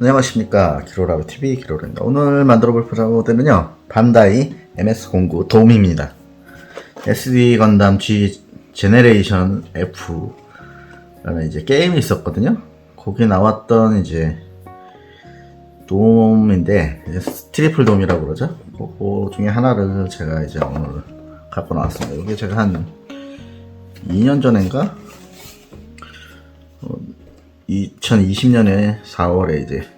안녕하십니까 기로라브 TV 기로라입니다. 오늘 만들어 볼 프라모델은요 반다이 MS09 돔입니다. SD 건담 G 제네레이션 F라는 이제 게임이 있었거든요. 거기 나왔던 이제 이제 트리플 돔이라고 그러죠. 그거 중에 하나를 제가 이제 오늘 갖고 나왔습니다. 이게 제가 한 2년 전인가 2020년에 4월에 이제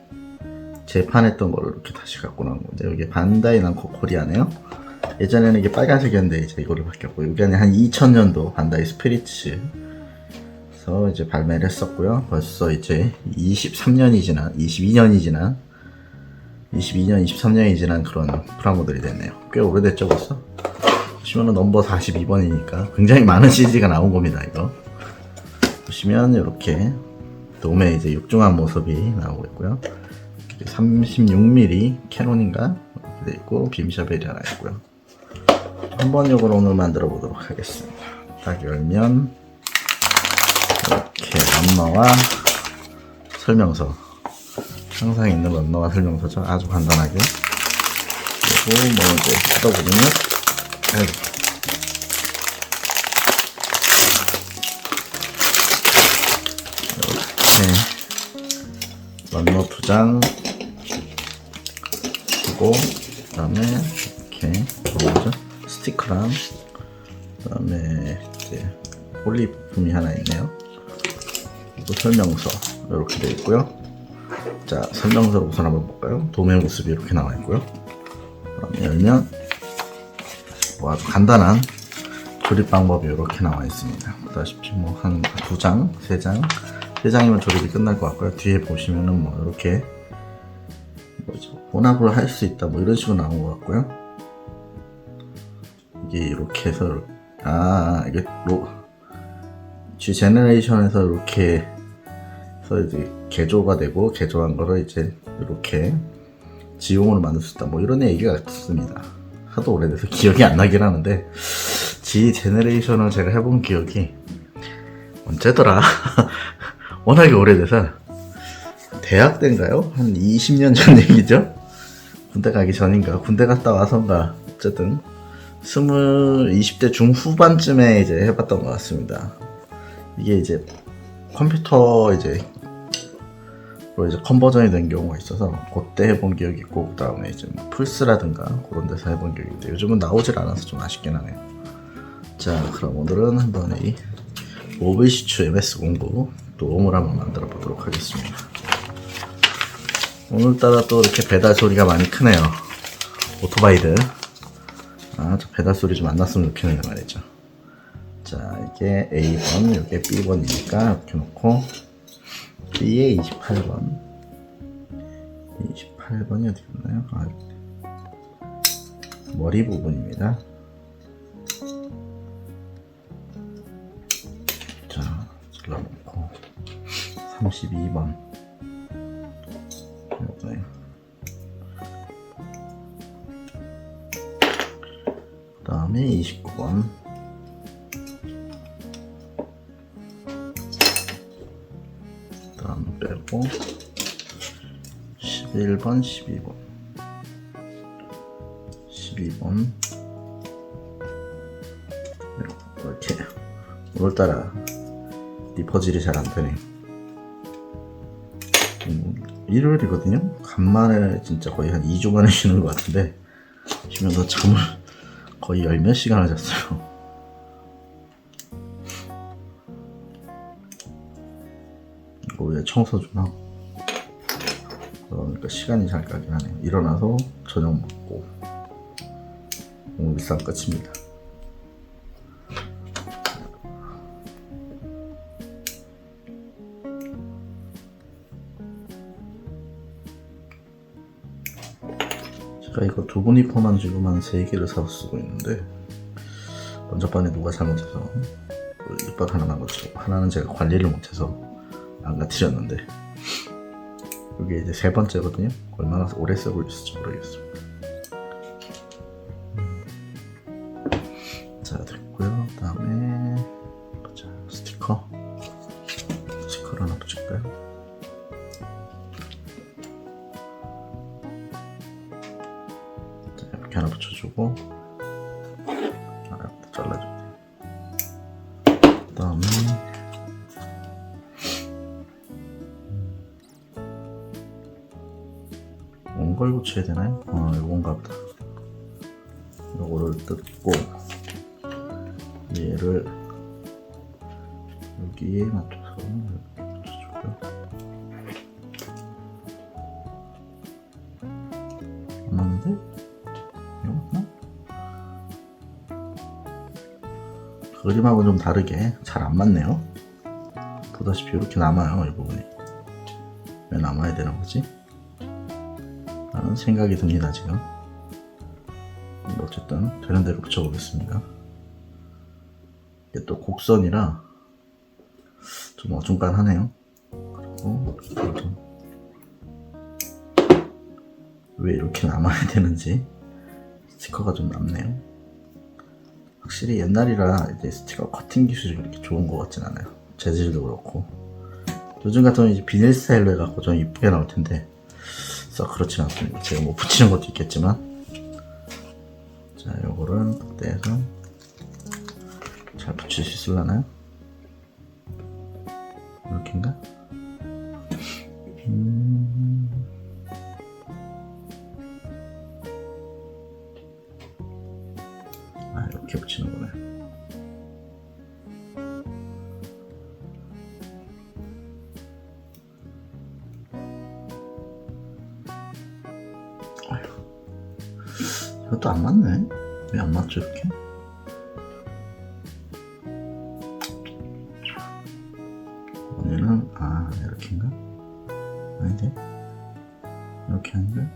재판했던 거를 이렇게 다시 갖고 나온 건데 여기 반다이 남코 코리아네요. 예전에는 이게 빨간색이었는데 이제 이거를 바뀌었고 여기 안에 한 2000년도 반다이 스피리츠에서 이제 발매를 했었고요. 벌써 이제 23년이 지난 22년이 지난 22년 23년이 지난 그런 프라모델이 됐네요. 꽤 오래됐죠 벌써. 보시면은 넘버 42번이니까 굉장히 많은 CG가 나온 겁니다 이거. 보시면 이렇게 돔의 이제 육중한 모습이 나오고 있고요. 36mm 캐논인가 이렇게 돼 있고 빔샤벨이 하나 있고요. 한번역으로 오늘 만들어 보도록 하겠습니다. 딱 열면 이렇게 런너와 설명서 항상 있는 런너와 설명서죠. 아주 간단하게 그리고 뭐 이제 뜯어보면 이고 이렇게 런너 두장 주고 그 다음에 이렇게 뭐죠 스티커랑 그 다음에 이제 폴리 부품이 하나 있네요. 그리고 설명서 이렇게 되어 있고요. 자 설명서를 우선 한번 볼까요? 돔의 모습이 이렇게 나와 있고요. 그다음에 열면 뭐 아주 간단한 조립 방법이 이렇게 나와 있습니다. 보다시피 뭐 한 두 장, 세 장, 세 장이면 조립이 끝날 것 같고요. 뒤에 보시면은 뭐 이렇게 뭐죠? 혼합을 할 수 있다 뭐 이런 식으로 나온 것 같고요. 이게 이렇게 해서 아 이게 로 G 제너레이션에서 이렇게 해서 이제 개조가 되고 개조한 거를 이제 이렇게 지용으로 만들 수 있다 뭐 이런 얘기가 있습니다. 하도 오래돼서 기억이 안 나긴 하는데 G 제너레이션을 제가 해본 기억이 언제더라? 워낙에 오래돼서 대학 때인가요? 한 20년 전 얘기죠? 군대 가기 전인가 군대 갔다 와서인가 어쨌든 스물 20대 중후반쯤에 이제 해봤던 것 같습니다. 이게 이제 컴퓨터 이제 로 이제 컨버전이 된 경우가 있어서 그때 해본 기억이 있고 그 다음에 이제 뭐 플스라든가 그런 데서 해본 기억이 있는데 요즘은 나오질 않아서 좀 아쉽긴 하네요. 자 그럼 오늘은 한번 이 오브시추 MS09 돔을 한번 만들어 보도록 하겠습니다. 오늘따라 또 이렇게 배달 소리가 많이 크네요. 오토바이들. 아, 저 배달 소리 좀 안 났으면 좋겠는데 말이죠. 자, 이게 A번, 이게 B번이니까 이렇게 놓고 B에 28번. 28번이 어디 있나요? 아, 머리 부분입니다. 자, 잘라놓고 32번. 요거요. 그 다음에 29번. 그 다음 빼고 11번, 12번. 12번. 이렇게. 오늘따라 리퍼질이 잘 안 되네. 음, 일요일이거든요? 간만에 진짜 거의 한 2주 만에 쉬는 것 같은데, 쉬면서 잠을 거의 열 몇 시간을 잤어요. 이거 왜 청소 좀 하고. 그러니까 시간이 잘 가긴 하네요. 일어나서 저녁 먹고. 오늘 일상 끝입니다. 제가 이거 두 분 이퍼만 지금 한 3개를 사서 쓰고 있는데 먼저 번에 누가 잘못해서 그 이빨 하나만 거치고 하나는 제가 관리를 못해서 망가뜨렸는데 이게 이제 세 번째거든요. 얼마나 오래 쓰고 있을지 모르겠습니 되나요? 어 이건가 보다 요거를 뜯고 얘를 여기에 맞춰서 이렇게 붙여주고요 안 맞는데? 이거 맞나? 그림하고 좀 다르게 잘 안 맞네요 보다시피 이렇게 남아요 이 부분이 왜 남아야 되는 거지? 라는 생각이 듭니다 지금 뭐 어쨌든 되는 대로 붙여보겠습니다 이게 또 곡선이라 좀 어중간하네요 그리고 좀왜 이렇게 남아야 되는지 스티커가 좀 남네요. 확실히 옛날이라 이제 스티커 커팅 기술이 그렇게 좋은 것 같진 않아요. 재질도 그렇고 요즘 같으면 이제 비닐 스타일로 해갖고 좀 이쁘게 나올 텐데 썩 그렇진 않습니다. 제가 뭐 붙이는 것도 있겠지만 자 요거를 떼서 잘 붙일 수 있을라나요? 이렇게인가? 음... 아 이렇게 붙이는 거네. 이것도 안 맞네. 왜 안 맞죠 이렇게? 오늘은 아 이렇게인가? 아닌데 이렇게 하는데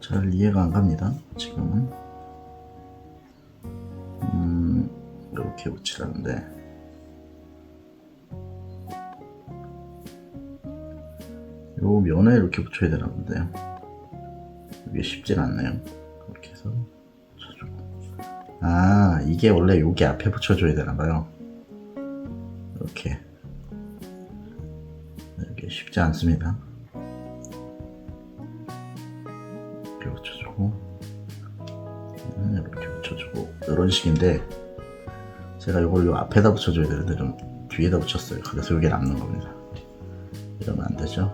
잘 이해가 안 갑니다. 지금은 음 이렇게 붙이라는데 요 면에 이렇게 붙여야 되나 본데요. 이게 쉽진 않네요. 이렇게 해서 붙여주고 아 이게 원래 여기 앞에 붙여줘야 되나 봐요. 이렇게 이게 쉽지 않습니다. 이렇게 붙여주고 음, 이렇게 붙여주고 이런 식인데 제가 이걸 요 앞에다 붙여줘야 되는데 좀 뒤에다 붙였어요. 그래서 이게 남는 겁니다. 이러면 안 되죠.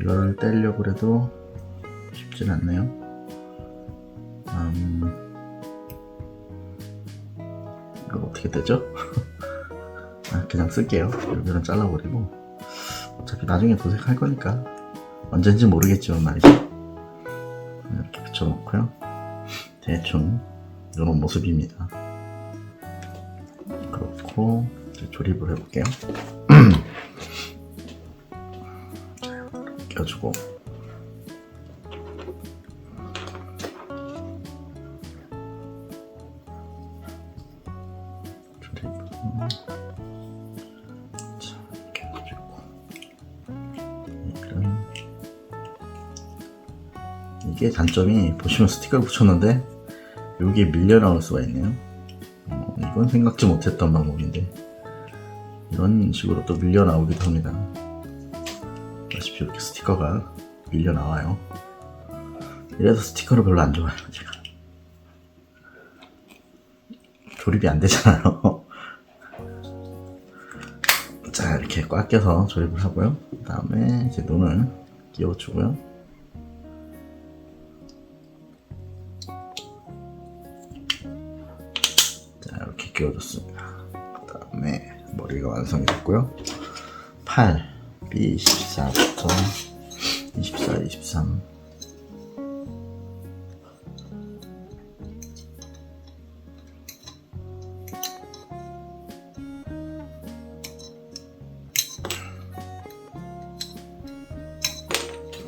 이걸 떼려고 그래도 쉽진 않네요. 음, 이거 어떻게 되죠? 아, 그냥 쓸게요. 여기는 잘라버리고 어차피 나중에 도색할 거니까 언젠지 모르겠지만 말이죠. 이렇게 붙여놓고요. 대충 이런 모습입니다. 그렇고 이제 조립을 해볼게요. 자, 이렇게 껴주고 단점이 보시면 스티커를 붙였는데 여기에 밀려 나올 수가 있네요. 어, 이건 생각지 못했던 방법인데 이런 식으로 또 밀려 나오기도 합니다. 보시피 이렇게 스티커가 밀려 나와요. 이래서 스티커를 별로 안 좋아해요, 제가. 조립이 안 되잖아요. 자, 이렇게 꽉 껴서 조립을 하고요. 그 다음에 이제 눈을 끼워주고요. 끼워줬습니다. 그 다음에 머리가 완성이 됐고요. 팔 B24부터 24, 23.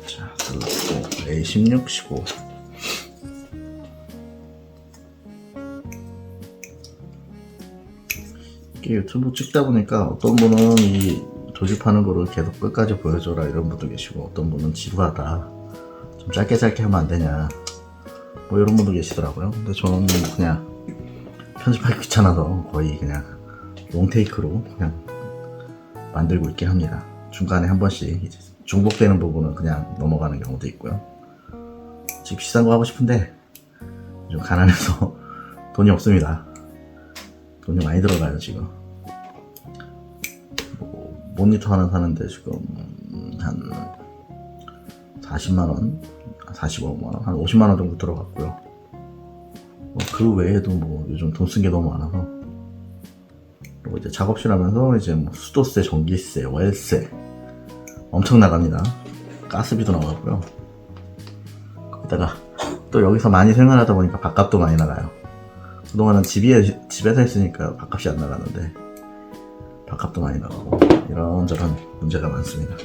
자, 잘랐고 A16, 15. 유튜브 찍다 보니까 어떤 분은 이 조립하는 거를 계속 끝까지 보여줘라 이런 분도 계시고 어떤 분은 지루하다. 좀 짧게 짧게 하면 안 되냐. 뭐 이런 분도 계시더라고요. 근데 저는 그냥 편집하기 귀찮아서 거의 그냥 롱테이크로 그냥 만들고 있긴 합니다. 중간에 한 번씩 중복되는 부분은 그냥 넘어가는 경우도 있고요. 솔직히 비싼 거 하고 싶은데 좀 가난해서 돈이 없습니다. 돈이 많이 들어가요 지금. 뭐, 모니터 하나 사는데 지금 한 40만 원, 45만 원, 한 50만 원 정도 들어갔고요. 뭐그 외에도 뭐 요즘 돈 쓴 게 너무 많아서 그리고 이제 작업실 하면서 이제 뭐 수도세, 전기세, 월세 엄청 나갑니다. 가스비도 나가고요. 거기다가 또 여기서 많이 생활하다 보니까 밥값도 많이 나가요. 그동안은 집에, 집에서 했으니까 밥값이 안 나가는데 밥값도 많이 나가고 이런저런 문제가 많습니다.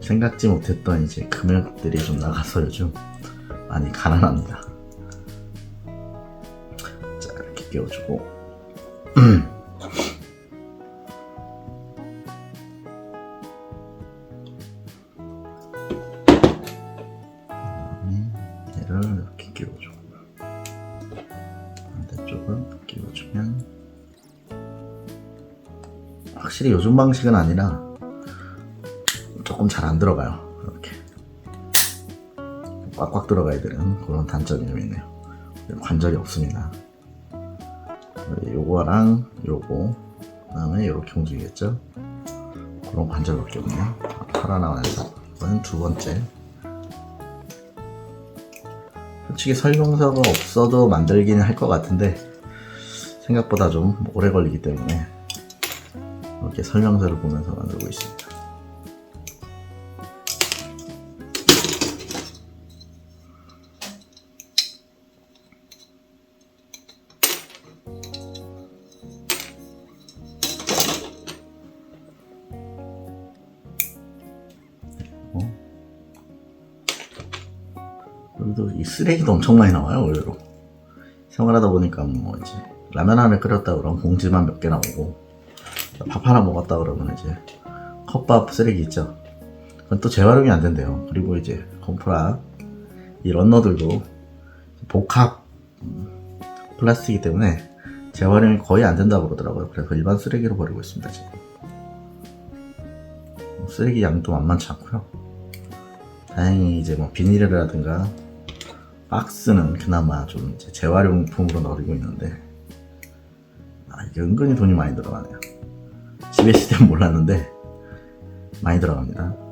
생각지 못했던 이제 금액들이 좀 나가서 요즘 많이 가난합니다. 자 이렇게 끼워주고 확실히 요즘 방식은 아니라 조금 잘 안 들어가요. 이렇게 꽉꽉 들어가야 되는 그런 단점이 좀 있네요. 관절이 없습니다. 요거랑 요거 그다음에 이렇게 움직이겠죠. 그런 관절밖에 없네요. 살아나와서 이건 두 번째. 솔직히 설명서가 없어도 만들기는 할 것 같은데 생각보다 좀 오래 걸리기 때문에 이렇게 설명서를 보면서 만들고 있습니다. 이 쓰레기도 엄청 많이 나와요, 의외로. 생활하다 보니까 뭐 이제 라면 하나 끓였다 그러면 봉지만 몇 개 나오고 밥 하나 먹었다 그러면 이제 컵밥 쓰레기 있죠. 그건 또 재활용이 안 된대요. 그리고 이제 컴프라 이 런너들도 복합 음, 플라스틱이기 때문에 재활용이 거의 안 된다고 그러더라고요. 그래서 일반 쓰레기로 버리고 있습니다, 지금. 쓰레기 양도 만만치 않고요. 다행히 이제 뭐 비닐이라든가 박스는 그나마 좀 재활용품으로 넣어리고 있는데 아 이게 은근히 돈이 많이 들어가네요. 땐 몰랐는데 많이 들어갑니다.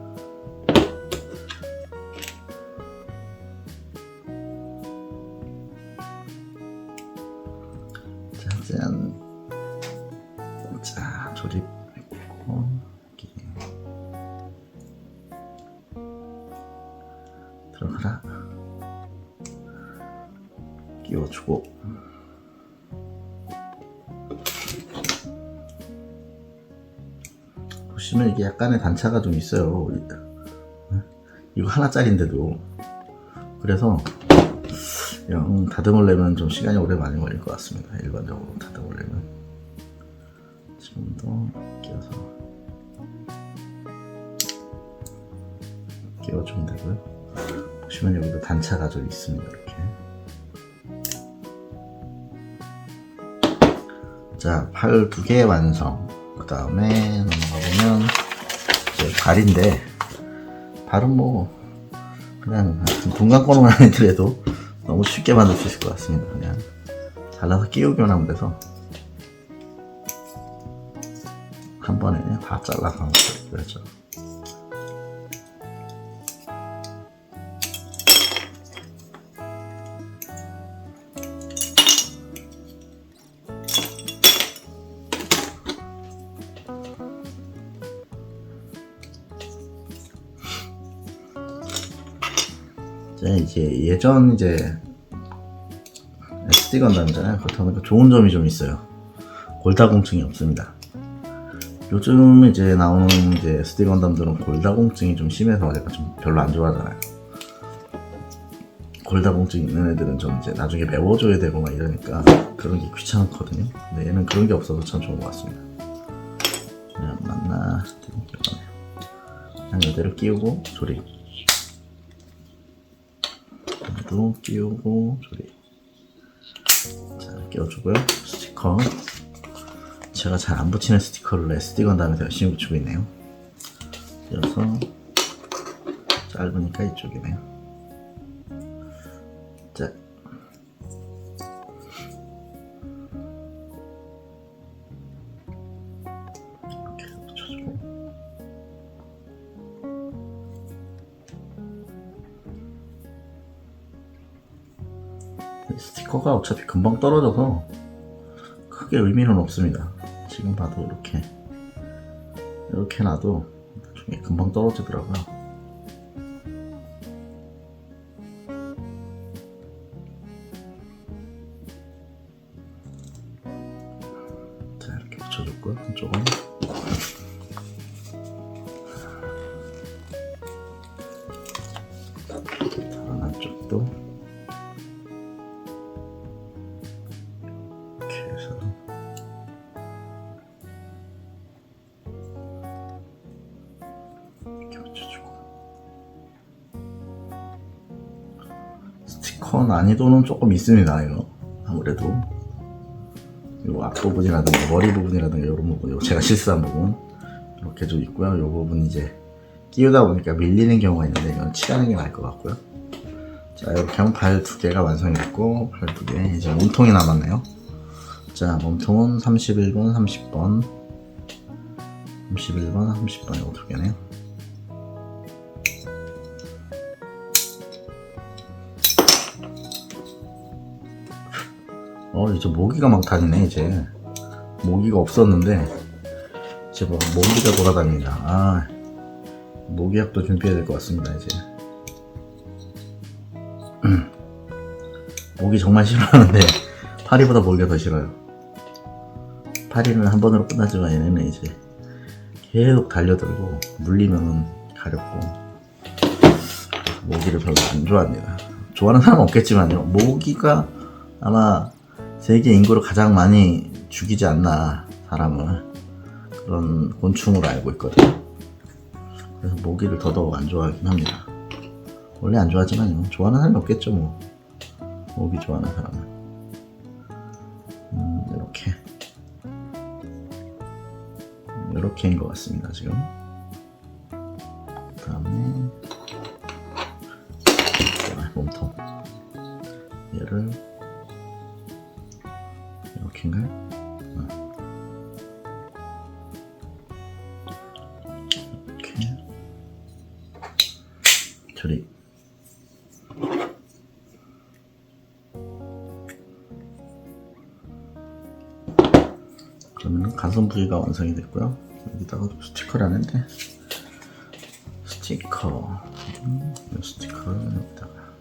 단차가 좀 있어요. 이거 하나짜리인데도. 그래서 영 다듬으려면 좀 시간이 오래 많이 걸릴 것 같습니다. 일반적으로 다듬으려면. 지금도 끼워서 끼워주면 되고요. 보시면 여기도 단차가 좀 있습니다. 이렇게. 자, 팔 두 개 완성. 그 다음에 넘어가 보면 발인데 발은 뭐 그냥 동강권만 아니더라도 너무 쉽게 만들 수 있을 것 같습니다. 그냥 잘라서 끼우기만 하면 돼서 한 번에 다 잘라서 그렇죠. 예전 이제 SD 건담이잖아요. 그렇다 보니까 좋은 점이 좀 있어요. 골다공증이 없습니다. 요즘 이제 나오는 이제 SD 건담들은 골다공증이 좀 심해서 내가 좀 별로 안 좋아하잖아요. 골다공증 있는 애들은 좀 이제 나중에 메워줘야 되고 막 이러니까 그런 게 귀찮거든요. 근데 얘는 그런 게 없어서 참 좋은 것 같습니다. 그냥 만나 이렇게 그냥 이대로 끼우고 조립. 도 끼우고 조립. 자 끼워주고요. 스티커. 제가 잘 안 붙이는 스티커를 SD 건담에서 열심히 붙이고 있네요. 그래서 짧으니까 이쪽이네요. 스티커가 어차피 금방 떨어져서 크게 의미는 없습니다. 지금 봐도 이렇게 이렇게 놔도 나중에 금방 떨어지더라고요. 난이도는 조금 있습니다 이거. 아무래도. 요 앞부분이라든가 머리 부분이라든가 이런 부분 요 제가 실수한 부분. 이렇게 좀 있고요. 요 부분 이제 끼우다 보니까 밀리는 경우가 있는데 이건 칠하는 게 나을 것 같고요. 자 이렇게 하면 발 두 개가 완성이 됐고 발 두 개. 이제 몸통이 남았네요. 자 몸통은 31번 30번. 31번 30번 이거 두 개네요 어 이제 모기가 막 다니네 이제. 모기가 없었는데 이제 뭐 모기가 돌아다닙니다. 아 모기약도 준비해야 될 것 같습니다 이제. 음. 모기 정말 싫어하는데 파리보다 모기가 더 싫어요. 파리는 한 번으로 끝나지만 얘네는 이제 계속 달려들고 물리면은 가렵고 모기를 별로 안 좋아합니다. 좋아하는 사람 은 없겠지만요. 모기가 아마 세계 인구를 가장 많이 죽이지 않나 사람을 그런 곤충으로 알고 있거든요. 그래서 모기를 더더욱 안 좋아하긴 합니다. 원래 안 좋아하지만요. 좋아하는 사람이 없겠죠 뭐. 모기 좋아하는 사람은. 음, 이렇게 이렇게인 것 같습니다 지금. 그다음에 자, 몸통 얘를 여기다가 스티커를 하는데 스티커. 음, 이 스티커를 여기다가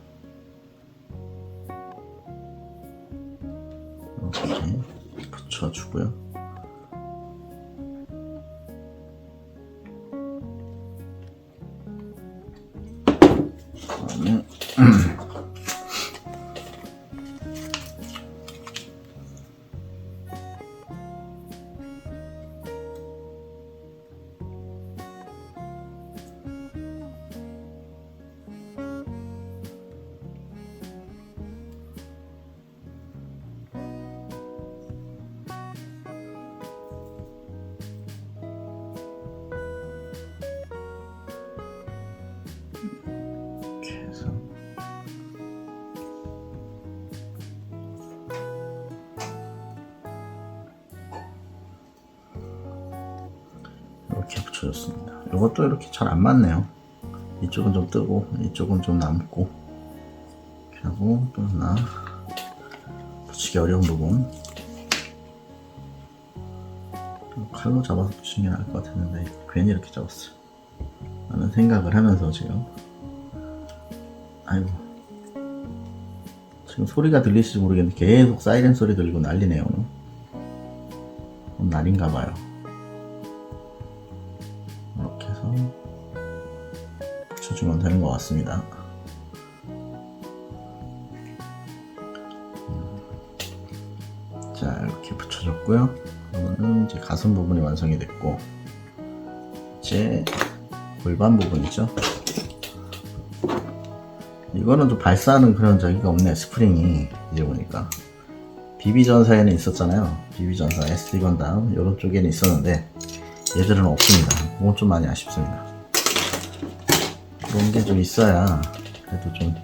이것도 이렇게 잘 안 맞네요. 이쪽은 좀 뜨고 이쪽은 좀 남고. 이렇게 하고 또 하나 붙이기 어려운 부분. 칼로 잡아서 붙이는 게 나을 것 같았는데 괜히 이렇게 잡았어요. 라는 생각을 하면서 지금. 아이고. 지금 소리가 들리실지 모르겠는데 계속 사이렌 소리 들리고 난리네요 오늘. 오늘 날인가 봐요 되는 것 같습니다. 음. 자 이렇게 붙여줬고요. 그러면은 이제 가슴 부분이 완성이 됐고 이제 골반 부분이죠. 이거는 좀 발사하는 그런 저기가 없네 스프링이. 이제 보니까. 비비전사에는 있었잖아요. 비비전사 SD 건담 이런 쪽에는 있었는데 얘들은 없습니다. 그건 좀 많이 아쉽습니다 그런 게 좀 있어야 그래도 좀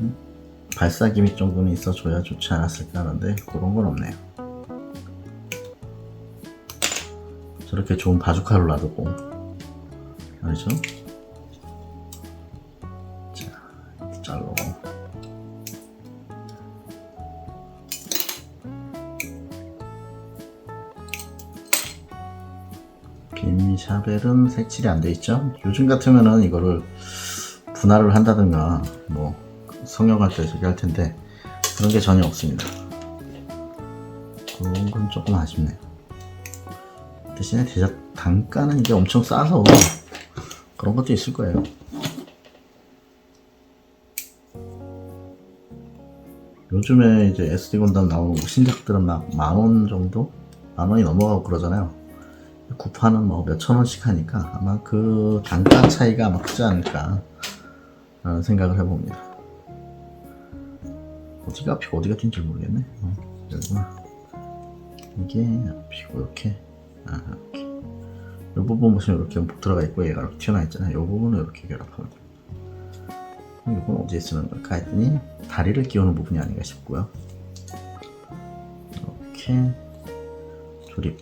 음? 발사 기믹 정도는 있어줘야 좋지 않았을까 하는데 그런 건 없네요. 저렇게 좋은 바주카를 놔두고 말이죠. 빔 샤벨은 색칠이 안 돼 있죠. 요즘 같으면은 이거를 분할을 한다든가 뭐 성형할 때 저기 할 텐데 그런 게 전혀 없습니다. 그런 건 조금 아쉽네요. 대신에 대자 단가는 이게 엄청 싸서 그런 것도 있을 거예요. 요즘에 이제 SD 건담 나오는 신작들은 막 만 원 정도? 만 원이 넘어가고 그러잖아요. 구파는 뭐 몇천 원씩 하니까 아마 그 단가 차이가 아마 크지 않을까 라는 생각을 해봅니다. 어디가 앞이고 어디가 뛴지 모르겠네. 어, 여기구나. 이게 앞이고 이렇게 아 이렇게 이 부분 보시면 이렇게 목 들어가 있고 얘가 이렇게 튀어나와 있잖아요. 이 부분을 이렇게 결합하면. 그럼 이건 어디에 쓰는 걸까 했더니 다리를 끼우는 부분이 아닌가 싶고요. 이렇게 조립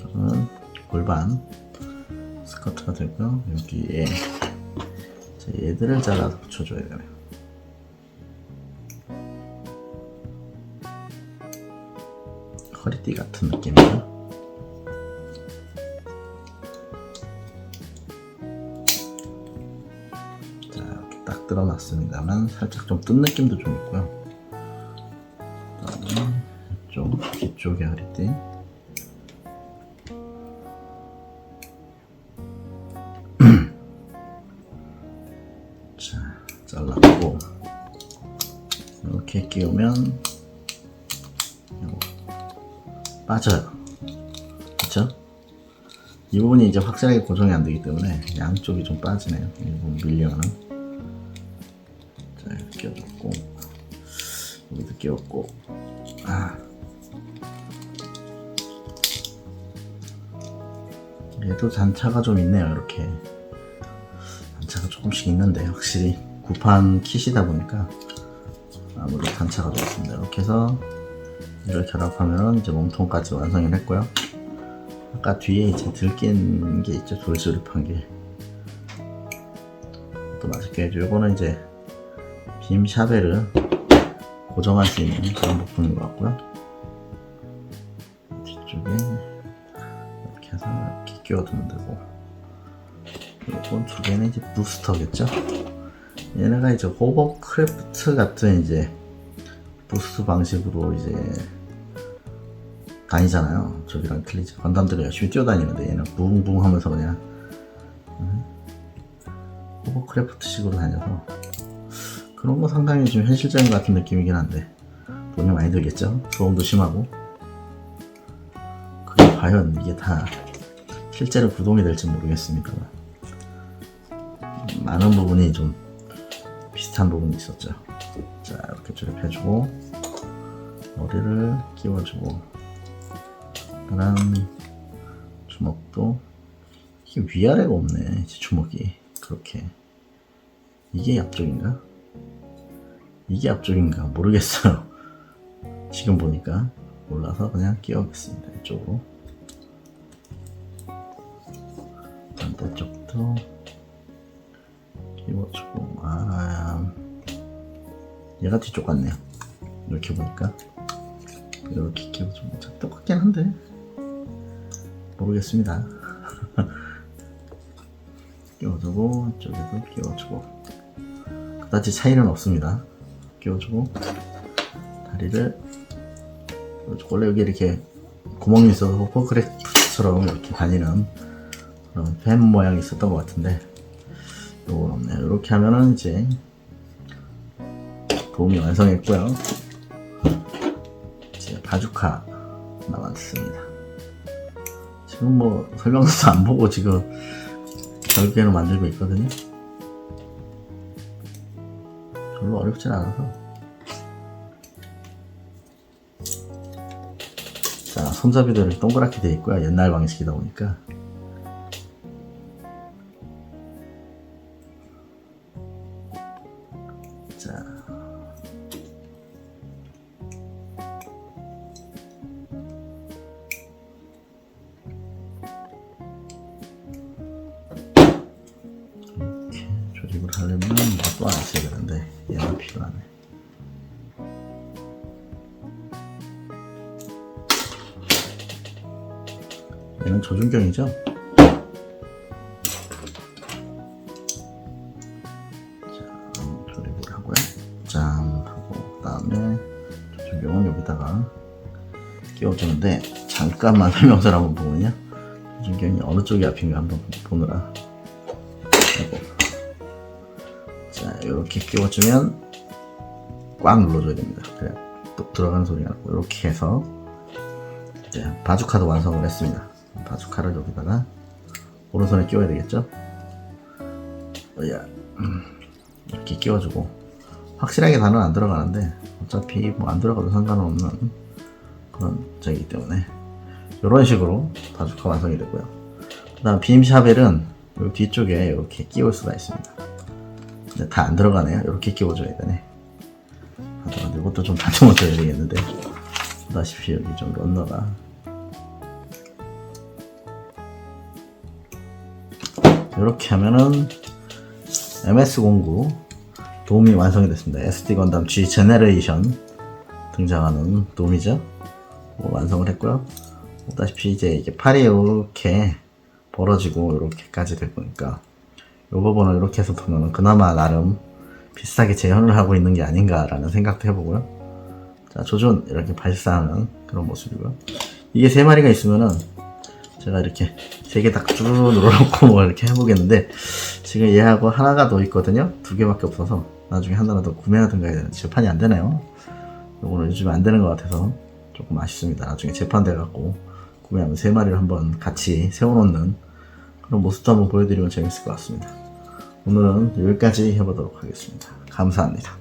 저는 골반 스커트가 되고요. 여기에 자, 얘들을 잘라서 붙여줘야 되네요. 허리띠 같은 느낌이죠. 자, 이렇게 딱 들어놨습니다만 살짝 좀 뜬 느낌도 좀 있고요. 그다음에 이쪽 뒤쪽에 허리띠. 빠져요. 그쵸? 이 부분이 이제 확실하게 고정이 안 되기 때문에 양쪽이 좀 빠지네요. 이 부분 밀려는. 자, 이렇게 끼워줬고, 여기도 끼웠고, 아. 얘도 단차가 좀 있네요, 이렇게. 단차가 조금씩 있는데, 확실히 구판 킷이다 보니까 아무래도 단차가 좀 있습니다. 이렇게 해서 이 를 결합하면 이제 몸통까지 완성을 했고요. 아까 뒤에 이제 들낀 게 있죠. 돌조립한 게. 또 맛있게 해줘. 요거는 이제 빔 샤벨을 고정할 수 있는 그런 부품인 것 같고요. 뒤쪽에 이렇게 해서 이렇게 끼워두면 되고. 요건 두 개는 이제 부스터겠죠. 얘네가 이제 호버크래프트 같은 이제 부스트 방식으로 이제 다니잖아요. 저기랑 틀리지. 건담들이 열심히 뛰어다니는데 얘는 붕붕 하면서 그냥 음, 호버크래프트식으로 다녀서 그런 거 상당히 좀 현실적인 것 같은 느낌이긴 한데 돈이 많이 들겠죠. 소음도 심하고 그게 과연 이게 다 실제로 구동이 될지 모르겠습니다만 많은 부분이 좀 비슷한 부분이 있었죠. 자 이렇게 조립해주고 머리를 끼워주고 그다음 주먹도 이게 위아래가 없네 제 주먹이. 그렇게. 이게 앞쪽인가? 이게 앞쪽인가? 모르겠어요. 지금 보니까 몰라서 그냥 끼워보겠습니다 이쪽으로. 반대쪽도 끼워주고 아 얘가 뒤쪽 같네요. 이렇게 보니까. 이렇게 끼워주고 참 똑같긴 한데 모르겠습니다. 끼워주고 이쪽에도 끼워주고. 그다지 차이는 없습니다. 끼워주고 다리를. 원래 여기 이렇게 구멍이 있어서 호퍼크래프트처럼 이렇게 다니는 그런 뱀 모양이 있었던 것 같은데 요건 없네요. 이렇게 하면은 이제 도움이 완성했고요. 이제 바주카 남았습니다 지금 뭐 설명서도 안 보고 지금 결국에는 만들고 있거든요. 별로 어렵진 않아서. 자 손잡이들이 동그랗게 돼 있고요. 옛날 방식이다 보니까 다음에 조준경은 여기다가 끼워주는데 잠깐만 설명서를 한번 보면요. 조준경이 어느 쪽이 앞인가 한번 보느라 자 이렇게 끼워주면 꽉 눌러줘야 됩니다. 그래 뚝 들어가는 소리가 나고 이렇게 해서 이제 바주카도 완성을 했습니다. 바주카를 여기다가 오른손에 끼워야 되겠죠? 어야 음, 이렇게 끼워주고 확실하게 단은 안 들어가는데 어차피 뭐 안 들어가도 상관없는 그런 저기 때문에 이런 식으로 바주카 완성이 되고요. 그 다음 빔 샤벨은 요 뒤쪽에 이렇게 끼울 수가 있습니다. 근데 다 안 들어가네요. 이렇게 끼워줘야 되네. 하더라도 이것도 좀 다듬어줘야 되겠는데 보다시피 여기 좀 런너가 이렇게 하면은 MS09 도움이 완성이 됐습니다. SD 건담 G 제네레이션 등장하는 도움이죠. 뭐 완성을 했고요. 보다시피 이제 이게 팔이 이렇게 벌어지고 이렇게까지 될 거니까 이 부분을 이렇게 해서 보면 그나마 나름 비슷하게 재현을 하고 있는 게 아닌가라는 생각도 해보고요. 자 조준 이렇게 발사하는 그런 모습이고요. 이게 세 마리가 있으면은 제가 이렇게 세 개 딱 쭉 눌러놓고 뭐 이렇게 해보겠는데 지금 얘하고 하나가 더 있거든요. 두 개밖에 없어서 나중에 하나라도 구매하든가 해야 되는데 재판이 안 되네요. 요거는 요즘 안 되는 것 같아서 조금 아쉽습니다. 나중에 재판 돼갖고 구매하면 세 마리를 한번 같이 세워놓는 그런 모습도 한번 보여드리면 재밌을 것 같습니다. 오늘은 여기까지 해보도록 하겠습니다. 감사합니다.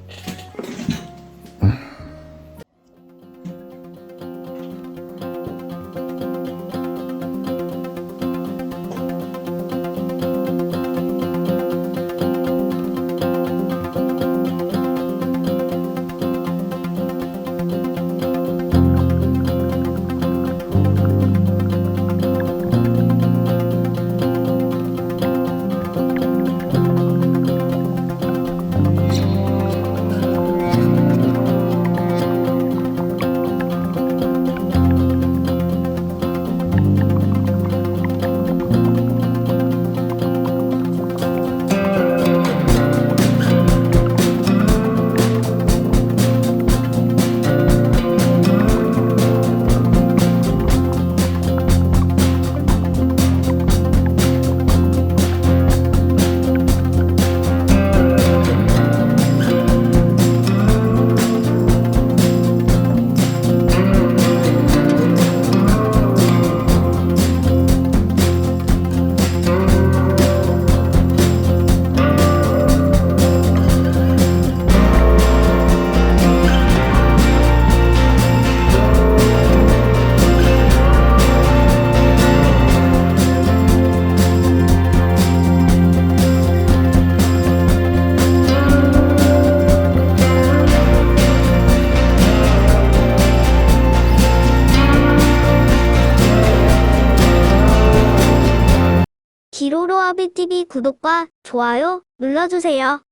눌러주세요.